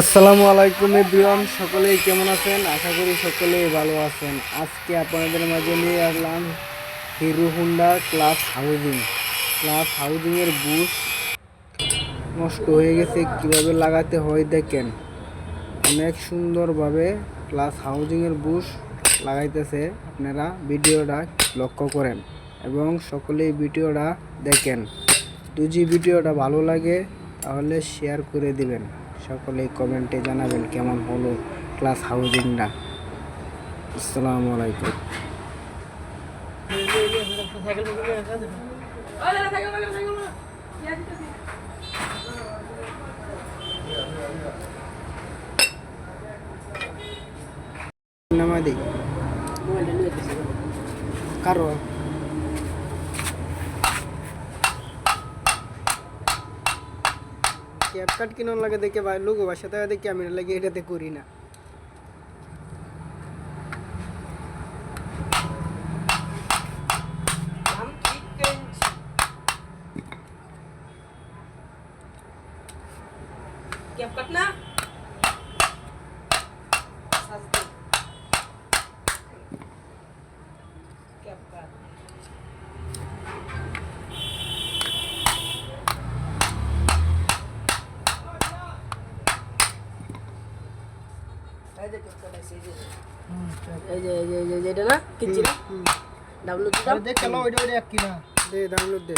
আসসালামু আলাইকুম এভরিওয়ান, সকলেই কেমন আছেন? আশা করি সকলেই ভালো আছেন। আজকে আপনাদের মাঝে নিয়ে আসলাম Hero Honda clutch housing. Clutch হাউজিংয়ের bush নষ্ট হয়ে গেছে, কীভাবে লাগাতে হয় দেখেন। অনেক সুন্দরভাবে ক্লাস হাউজিংয়ের বুশ লাগাইতেছে আপনারা ভিডিওটা লক্ষ্য করেন এবং সকলেই ভিডিওটা দেখেন। যদি ভিডিওটা ভালো লাগে তাহলে শেয়ার করে দিবেন। সকলেই কমেন্টে জানাবেন কেমন হলো ক্লাস হাউজিংটা আসসালামু আলাইকুম। নামা দিই কারও? ক্যাপকাট কিনন লাগে দেখে ভাই লোগো ভাই সাথে দেখে আমি লাগে এটাতে করি না ক্যাপকাট না এই যে ক্যাপ কাট আছে এই যে এই যে এই যে এই যে এই যে এটা না কিনছি না ডাউনলোড দিলাম দেখ চলো ওইটা ওইটা এক কিনা দে ডাউনলোড দে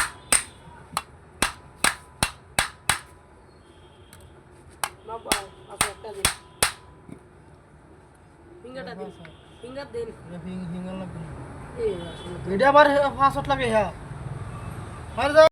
না পাও আপনি একটা দিন ফিঙ্গারটা দিন ফিঙ্গার দিন হিং হিঙ্গল লাগবে এই আসলে এটা আবার ফাঁসত লাগে হ্যাঁ আর